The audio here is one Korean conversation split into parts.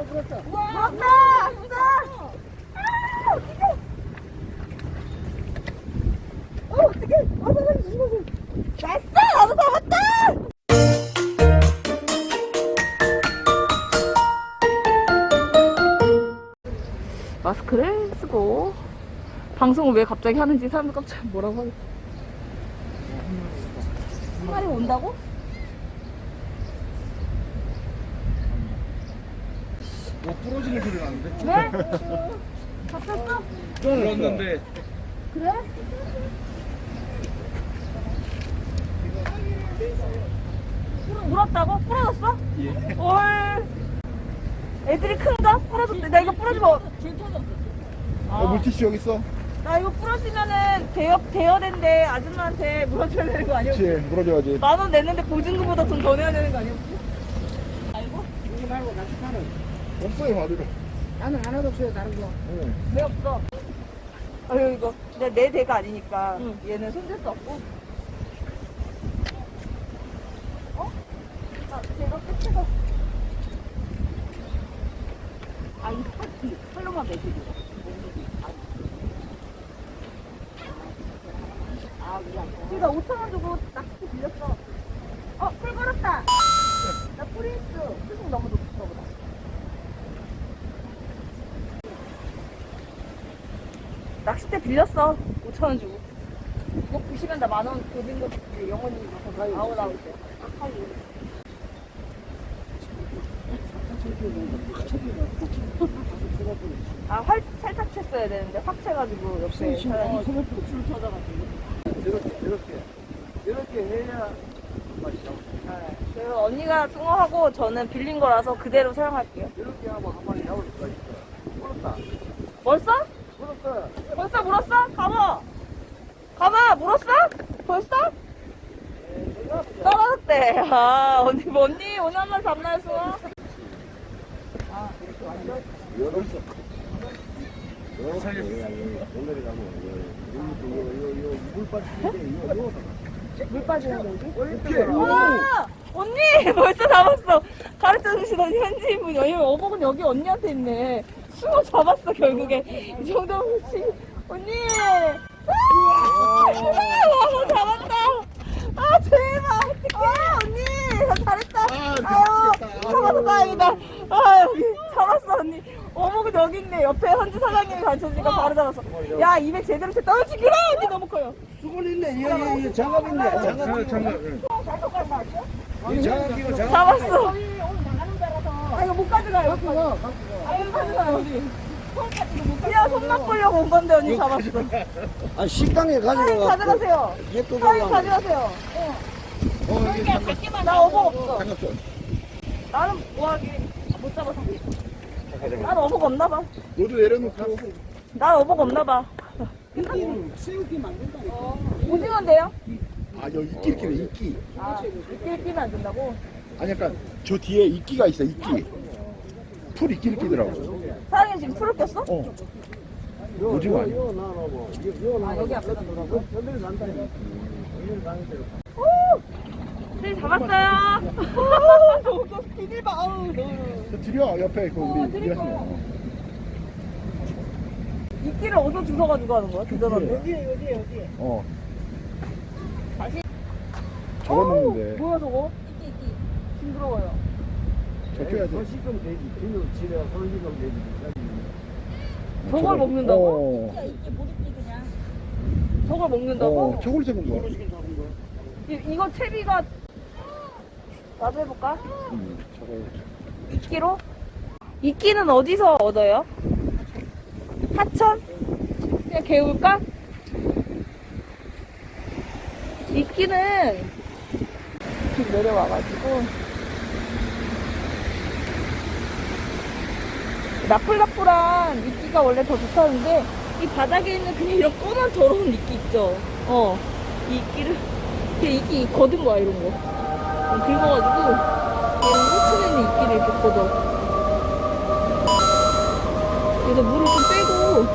물었다. 잡았다! 마스크를 쓰고 방송을 왜 갑자기 하는지 사람들 깜짝 뭐라고 하겠어. 한 마리 온다고? 뭐 부러지는 소리 나는데? 왜? 잡혔어? 들었는데 그래? 풀- 물었다고? 부러졌어? 예. 헐. 애들이 큰가? 부러졌대. 나 이거 부러지면. 어, 물티슈 여기 있어. 나 이거 부러지면은 대여, 대여된데 아줌마한테 물어줘야 되는 거 아니야? 그렇지 물어줘야지. 만 원 냈는데 보증금보다 돈 더 내야 되는 거 아니야? 알고? 이거 말고 같이 파는 없어요 마리로. 나는 하나도 없어요 다른 거. 응. 왜 없어? 아유 이거. 내, 내 대가 아니니까 얘는 손댈 수 없고. 어? 아 제가 끝에가 아이 칼, 칼로만 매주고 아 미안. 그러니까 5천 원 주고 낚시 빌렸어. 어? 풀 걸었다. 나 프린스 수중 너무 높은 거보다 낚싯대 빌렸어 5천 원 주고 이거 보시면 나 만원 보증금 영원히 아우 나올 때 아, 활, 살짝 챘어야 되는데, 확 채가지고, 옆에 사람이. 이렇게 이렇게 이렇게 해야 맛이 나. 네. 그래서 언니가 숭어하고 저는 빌린 거라서 그대로 사용할게요. 이렇게 하면 한 마리 나올 수가 있어. 물었다. 벌써? 벌써 물었어? 가봐! 가봐! 물었어? 벌써? 떨어졌대. 아, 언니, 뭐 언니, 오늘 한 번 잡나요, 숭어? 여덟 개. 여덟 살렸어. 오늘이 가면 요요요물 빠지는데 이거 이거 물 빠지는 거지? 이렇게. 우와! 언니! 벌써 잡았어. 가르쳐 주시던 언니한테 있네. 숭어 잡았어, 결국에. 이 정도면 지 언니! 우와! 우와! 잡았다! 아, 대박! 어떡해! 언니! 나 잘했다! 아, 아유, 미치겠다. 잡아서 다행이다. 아, 여기. 잡았어, 언니. 어복은 여기 있네. 옆에 현지 사장님이 가르쳐 주니까 바로 잡았어. 야, 입에 제대로. 어, 지금 언니 너무 커요. 수건 있네 이거 이거, 이거 장갑 있네 장갑 끼고 장갑. 이 장갑 끼고 장갑 잡았어. 아 이거 못 가져가요. 아 이거 가져가요 언니. 그냥 손 바꾸려고 온 건데 언니 잡았어. 아 식당에 가지고 가져가세요. 햇도 사장님 가져가세요. 어. 나 어복 없어. 줘. 나는 뭐하기 못 잡아서. 난 어복 없나 봐. 너도 내려놓고. 난 어복 없나 봐. 새우기 만든다니까 오징어인데요? 아 여기 이끼 돼 이끼. 아 이렇게 끼면 안 된다고? 아니 약간 저 뒤에 이끼가 있어 이끼. 풀 이끼 이렇게 더라고. 사장님 지금 풀을 꼈어? 어. 오징어 아니야? 아 여기 앞에 네 잡았어요. 저거 비닐 봐. 아우. 저 드려 옆에 그 어, 우리 드릴. 거. 이끼를 어디서 주워가지고 하는 거야? 대단한데? 여기 여기 여기 어. 다시. 적었는데 뭐야 저거? 징그러워요. 적혀야지. 서식금 되지 비누 집에 서식금 되지 저걸 먹는다고? 어. 저걸 먹는다고? 어, 저걸 잡은 거야. 이, 이거 채비가 나도 해볼까? 음. 이끼로? 이끼는 어디서 얻어요? 하천? 그냥 개울까? 이끼는 이렇게 내려와가지고 나풀나풀한 이끼가 원래 더 좋다는데 이 바닥에 있는 그냥 이런 꼬만 더러운 이끼 있죠? 어, 이 이끼를. 그냥 이끼 거둔 거야 이런 거. 긁어가지고 얘는 후층에 있는 이끼를 이렇게 걷어. 그래서 물을 좀 빼고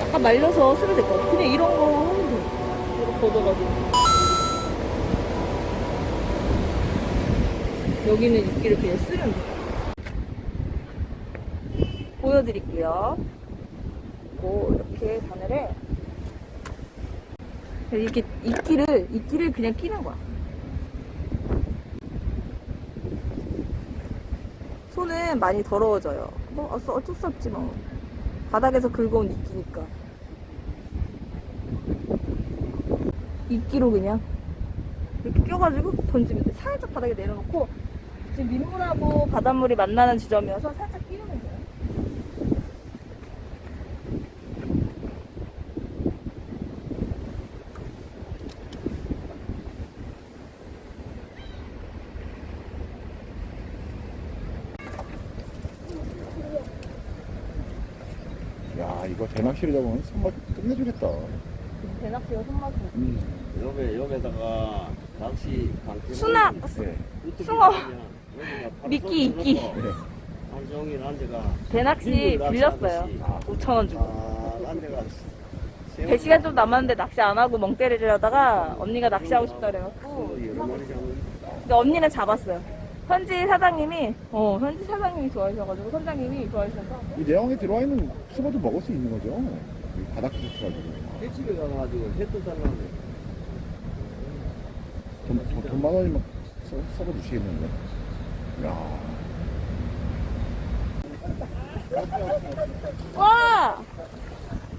약간 말려서 쓰면 될 것 같아. 그냥 이런 거 하면 돼. 이렇게 걷어가지고. 여기는 이끼를 그냥 쓰면 돼 보여드릴게요. 고 이렇게 바늘에 이렇게 이끼를 이끼를 그냥 끼는 거야. 손은 많이 더러워져요. 뭐 어쩔 수 없지 뭐. 바닥에서 긁어온 이끼니까. 이끼로 그냥 이렇게 껴가지고 던지면 돼. 살짝 바닥에 내려놓고 지금 민물하고 바닷물이 만나는 지점이어서 살짝 끼우면 돼요. 야 이거 대낚시를 잡으면 손맛 끝내주겠다. 대낚시가 손맛이. 음. 여기 여기다가 낚시 방패 수납! 네. 숭어! 미끼, 이끼. 종일 앉아가 대낚시 빌렸어요. 아. 5천원 주고. 아 앉아가 배 시간 좀 남았는데 낚시 안 하고 멍 때리려다가 언니가 낚시하고 싶다 그래갖고 여러 마리 잡은 근데 언니는 잡았어요. 현지 사장님이 어 현지 사장님이 좋아하셔가지고 선장님이 좋아하셔서 이 내왕에 들어와 있는 수박도 먹을 수 있는 거죠? 이 바닥 붙어가지고. 횟집에 가가지고 돈, 돈, 돈만 원이면 써- 썰어주시겠는데. 야 와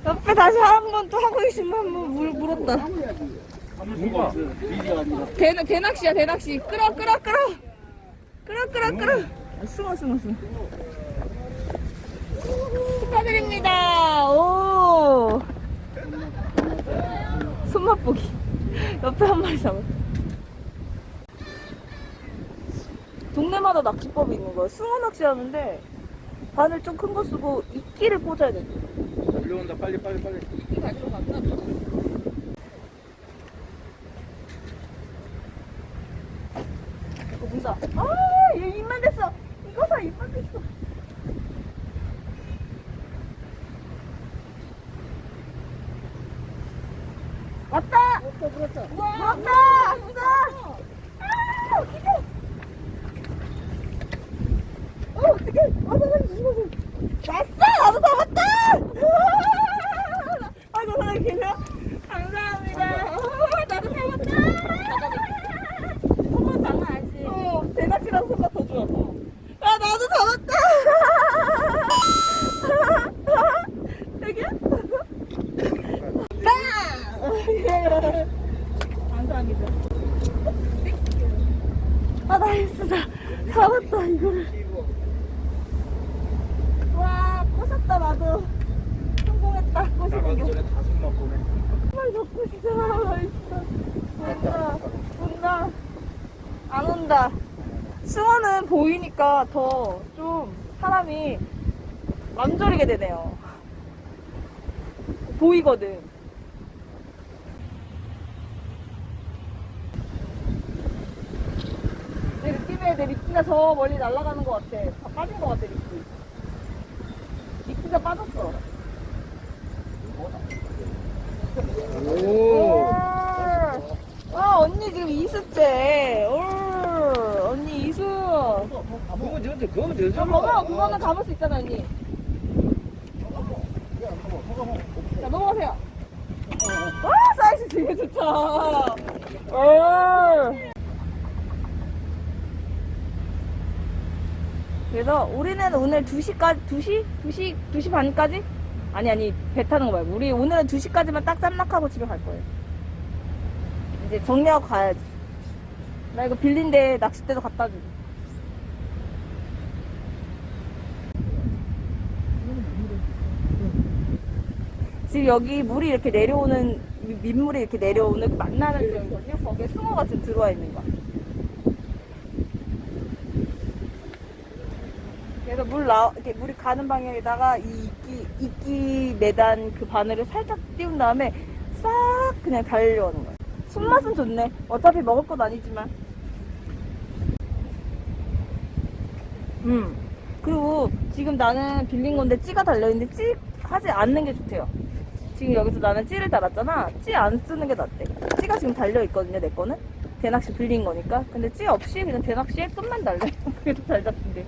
옆에 다시 한 번 또 하고 계시면 한번 물 물었다. 누가? 대 대낚시야 대낚시 끌어 끌어 끌어 끌어 끌어 끌어. 아, 숨어 숨어 숨어. 축하드립니다. 오. 손맛 보기. 옆에 한 마리 잡았어. 동네마다 낚시법이 있는 거야. 숭어 낚시 하는데 바늘 좀 큰 거 쓰고 이끼를 꽂아야 돼 올려온다. 빨리 빨리 빨리. 이끼 가지고 갔나 어, 문다. 아, 얘 입만 됐어. 이거 사, 입만 됐어. 왔다! 왔다, 왔다. 왔다! 왔다! 아, 어떡해! 어, 어떡해! 아, 조심하세요. 왔어! 나도 잡았다! 아이고, 사장님 계세요? 감사합니다. 어, 나도 잡았다! 손맛 장난 아니지? 어, 대낮이랑 손맛 더 좋아. 아, 나도 잡았다! 되게? 감사합니다. 아, 나이스. 나 잡았다, 이거를. 와, 꼬셨다, 나도. 성공했다, 꼬시는 게. 보내. 정말 잡고 싶어. 나이스. 온다. 온다. 안 온다. 승원은 보이니까 더 좀 사람이 맘졸이게 되네요. 보이거든. 내 느낌에 내 미끼가 저 멀리 날아가는 것 같아. 다 빠진 것 같아, 미끼. 미끼가 빠졌어. 오. 아, 언니 지금 이수째. 올. 언니 이수. 그거 저저 그거 저저 먹어, 그거는 담을 수 있잖아, 언니. 자, 넘어가세요. 와, 사이즈 되게 좋다. 올. 그래서 우리는 오늘 2시까지, 2시? 2시, 2시 반까지? 아니, 아니, 배 타는 거 말고. 우리 오늘은 2시까지만 딱 짬락하고 집에 갈 거예요. 이제 정리하고 가야지. 나 이거 빌린데 낚싯대도 갖다 주고. 지금 여기 물이 이렇게 내려오는 미- 민물이 이렇게 내려오는 그 만나는 지점이거든요. 거기에 숭어가 지금 들어와 있는 거야. 그래서 물 나, 이렇게 물이 가는 방향에다가 이 이끼, 이끼 매단 그 바늘을 살짝 띄운 다음에 싹 그냥 달려오는 거야. 손맛은 좋네. 어차피 먹을 건 아니지만. 음. 그리고 지금 나는 빌린 건데 찌가 달려있는데 찌 하지 않는 게 좋대요. 지금 여기서 나는 찌를 달았잖아. 찌 안 쓰는 게 낫대. 찌가 지금 달려있거든요, 내 거는. 대낚시 빌린 거니까. 근데 찌 없이 그냥 대낚시에 끝만 달래. 더잘 잡힌대.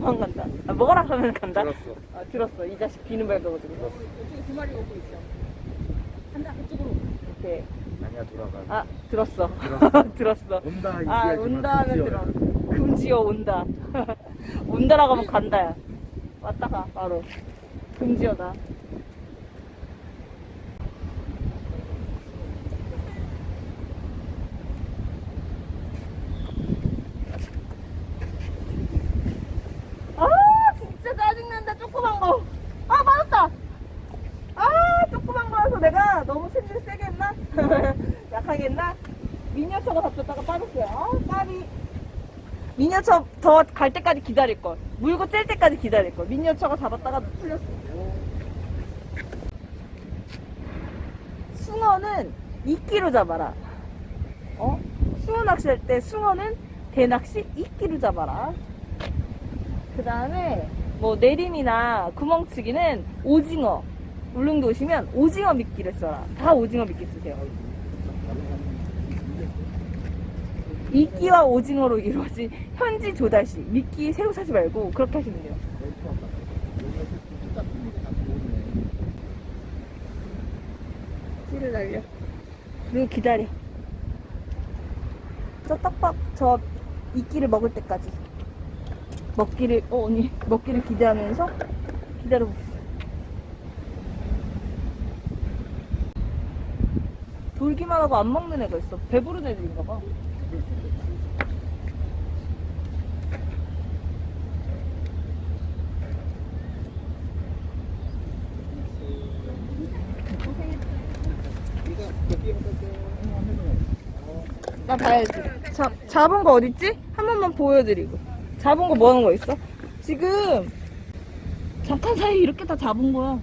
간다. 아, 먹어라 하면 간다? 들었어. 아 들었어 이 자식 비는 밝아가지고 이쪽에 두 마리 오고 있어. 간다 그쪽으로. 이렇게 아니야 돌아가. 아 들었어 들었어 온다 아 온다 하면 들어. 금지어 온다 온다라고 하면 간다야 왔다가 바로 금지어다 약하게 했나? 미니어처가 잡혔다가 빠졌어요. 아 까비. 미니어처 더 갈 때까지 기다릴 걸. 물고 찔 때까지 기다릴 걸. 미니어처가 잡았다가 풀렸어. 숭어는 이끼로 잡아라. 어? 숭어 낚시할 때 숭어는 대낚시 이끼로 잡아라. 그 다음에 뭐 내림이나 구멍치기는 오징어. 울릉도 오시면 오징어 미끼를 써라. 다 오징어 미끼 쓰세요. 이끼와 오징어로 이루어진 현지 조달시. 미끼 새우 사지 말고 그렇게 하시면 돼요. 씨를 날려. 그리고 기다려. 저 떡밥, 저 이끼를 먹을 때까지. 먹기를, 어, 언니, 먹기를 기대하면서 기다려 봅시다. 돌기만 하고 안 먹는 애가 있어. 배부른 애들인가 봐. 나 봐야지. 잡, 잡은 거 어딨지? 한 번만 보여드리고. 잡은 거 뭐 하는 거 있어? 지금, 잠깐 사이 이렇게 다 잡은 거야.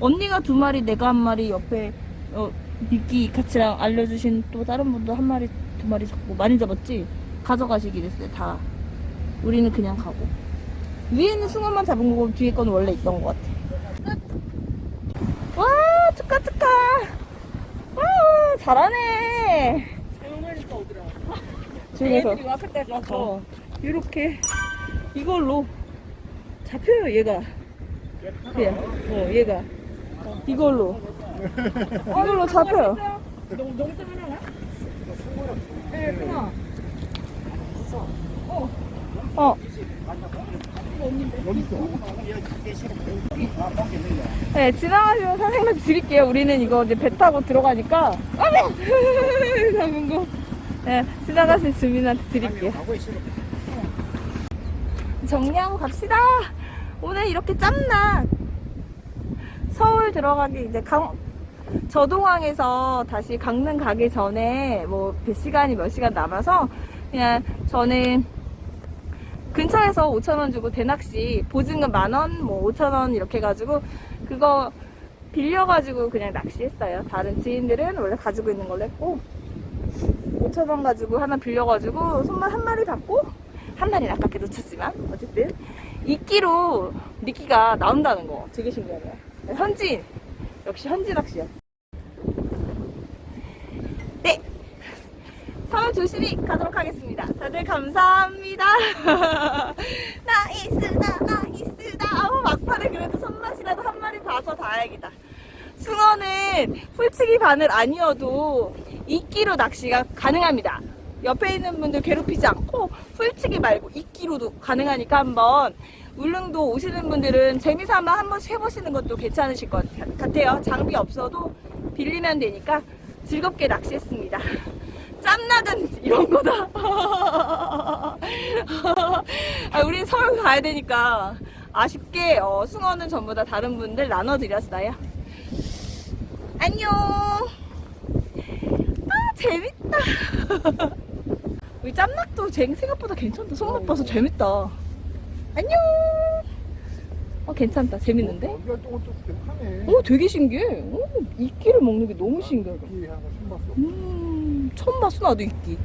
언니가 두 마리, 내가 한 마리, 옆에, 어, 미끼 같이랑 알려주신 또 다른 분도 한 마리, 두 마리 잡고, 많이 잡았지? 가져가시기 됐어요, 다. 우리는 그냥 가고. 위에는 숭어만 잡은 거고, 뒤에 건 원래 있던 것 같아. 끝! 와, 축하, 축하! 와, 잘하네! 중에서 앞에까지 어, 이렇게 이걸로 잡혀요 얘가 그냥 어 얘가 이걸로 이걸로 잡혀요 너무 너무 뜨거나? 어 네, 지나가시면 선생님한테 드릴게요. 우리는 이거 이제 배 타고 들어가니까. 아메! 잡은 거. 네, 지나가신 주민한테 드릴게요. 정리하고 갑시다. 오늘 이렇게 짬나. 서울 들어가기 이제 강, 저동항에서 다시 강릉 가기 전에 뭐몇 시간이 몇 시간 남아서 그냥 저는 근처에서 5천원 주고 대낚시 보증금 만원 뭐 5천원 이렇게 해가지고 그거 빌려가지고 그냥 낚시했어요. 다른 지인들은 원래 가지고 있는 걸로 했고 5천원 가지고 하나 빌려가지고 손만 한 마리 잡고 한 마리는 아깝게 놓쳤지만 어쨌든 이끼로 미끼가 나온다는 거 되게 신기하네요. 현지인 역시 현지 낚시야 네 서울 조심히 가도록 하겠습니다. 다들 감사합니다. 나이스다, 나이스다. 아우, 막판에 그래도 손맛이라도 한 마리 봐서 다행이다. 숭어는 풀치기 바늘 아니어도 이끼로 낚시가 가능합니다. 옆에 있는 분들 괴롭히지 않고 풀치기 말고 이끼로도 가능하니까 한번 울릉도 오시는 분들은 재미삼아 한 번씩 해보시는 것도 괜찮으실 것 같아요. 장비 없어도 빌리면 되니까 즐겁게 낚시했습니다. 짬나든 이런 거다. 아, 우린 서울 가야 되니까 아쉽게 어, 숭어는 전부 다 다른 분들 나눠드렸어요. 안녕. 아 재밌다. 우리 짬낙도 쟁 생각보다 괜찮다. 손맛 봐서 재밌다. 안녕. 어 괜찮다. 재밌는데? 여기가 하네. 오 되게 신기해. 오, 이끼를 먹는 게 너무 신봤어. 음, 처음 봤어, 나도 이끼.